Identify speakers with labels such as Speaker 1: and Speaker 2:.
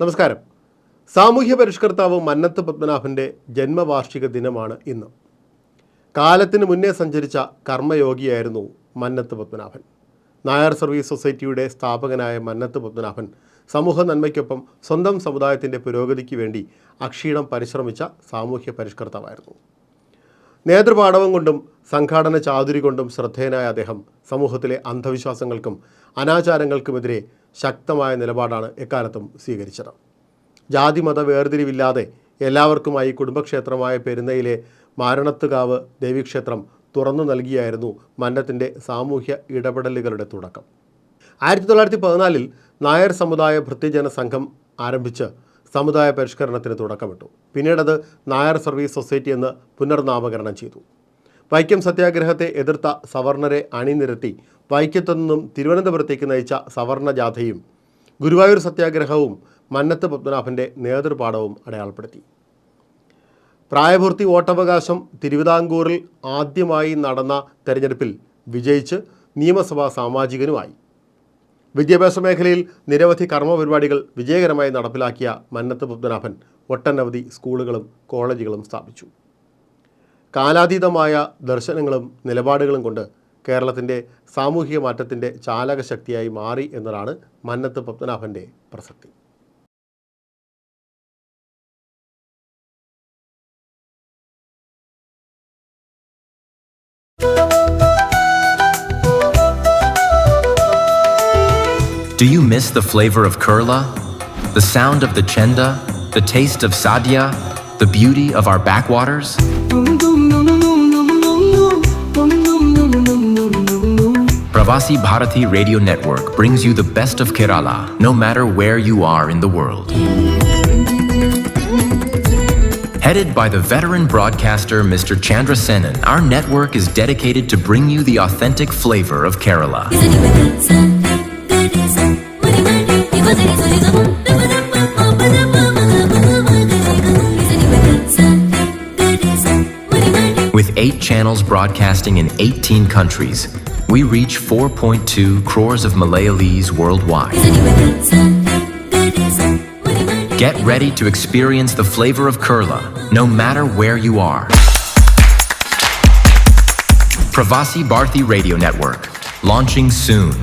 Speaker 1: നമസ്കാരം. സാമൂഹ്യ പരിഷ്കർത്താവ് മന്നത്ത് പത്മനാഭന്റെ ജന്മവാർഷിക ദിനമാണ് ഇന്ന്. കാലത്തിന് മുന്നേ സഞ്ചരിച്ച കർമ്മയോഗിയായിരുന്നു മന്നത്ത് പത്മനാഭൻ. നായർ സർവീസ് സൊസൈറ്റിയുടെ സ്ഥാപകനായ മന്നത്ത് പത്മനാഭൻ സമൂഹ നന്മയ്ക്കൊപ്പം സ്വന്തം സമുദായത്തിന്റെ പുരോഗതിക്ക് വേണ്ടി അക്ഷീണം പരിശ്രമിച്ച സാമൂഹ്യ പരിഷ്കർത്താവായിരുന്നു. നേതൃപാടവം കൊണ്ടും സംഘാടന ചാതുരി കൊണ്ടും ശ്രദ്ധേയനായ അദ്ദേഹം സമൂഹത്തിലെ അന്ധവിശ്വാസങ്ങൾക്കും അനാചാരങ്ങൾക്കുമെതിരെ ശക്തമായ നിലപാടാണ് എക്കാലത്തും സ്വീകരിച്ചത്. ജാതി മത വേർതിരിവില്ലാതെ എല്ലാവർക്കുമായി കുടുംബക്ഷേത്രമായ പെരുന്നയിലെ മാരണത്തുകാവ് ദേവീക്ഷേത്രം തുറന്നു നൽകിയായിരുന്നു മന്നത്തിന്റെ സാമൂഹ്യ ഇടപെടലുകളുടെ തുടക്കം. ആയിരത്തി തൊള്ളായിരത്തി പതിനാലിൽ നായർ സമുദായ ഭൃത്യജന സംഘം ആരംഭിച്ച് സമുദായ പരിഷ്കരണത്തിന് തുടക്കമിട്ടു. പിന്നീടത് നായർ സർവീസ് സൊസൈറ്റി എന്ന് പുനർനാമകരണം ചെയ്തു. വൈക്കം സത്യാഗ്രഹത്തെ എതിർത്ത സവർണരെ അണിനിരത്തി വൈക്കത്തു നിന്നും തിരുവനന്തപുരത്തേക്ക് നയിച്ച സവർണ ജാഥയും ഗുരുവായൂർ സത്യാഗ്രഹവും മന്നത്ത് പത്മനാഭന്റെ നേതൃപാഠവും അടയാളപ്പെടുത്തി. പ്രായപൂർത്തി വോട്ടവകാശം തിരുവിതാംകൂറിൽ ആദ്യമായി നടന്ന തെരഞ്ഞെടുപ്പിൽ വിജയിച്ച് നിയമസഭാ സാമാജികനുമായി. വിദ്യാഭ്യാസ മേഖലയിൽ നിരവധി കർമ്മ പരിപാടികൾ വിജയകരമായി നടപ്പിലാക്കിയ മന്നത്ത് പത്മനാഭൻ ഒട്ടനവധി സ്കൂളുകളും കോളേജുകളും സ്ഥാപിച്ചു. കാലാതീതമായ ദർശനങ്ങളും നിലപാടുകളും കൊണ്ട് കേരളത്തിന്റെ സാമൂഹിക മാറ്റത്തിന്റെ ചാലകശക്തിയായി മാറി എന്നതാണ് മന്നത്ത് പത്മനാഭന്റെ പ്രസക്തി
Speaker 2: Do you miss the flavor of Kurla? The sound of the chenda? The taste of sadhya? The beauty of our backwaters? Pravasi Bharati Radio Network brings you the best of Kerala, no matter where you are in the world. Headed by the veteran broadcaster Mr. Chandra Senan, our network is dedicated to bring you the authentic flavor of Kerala. With eight channels broadcasting in 18 countries, we reach 4.2 crores of Malayalees worldwide. Get ready to experience the flavor of Kurla, no matter where you are. Pravasi Bharti Radio Network, launching soon.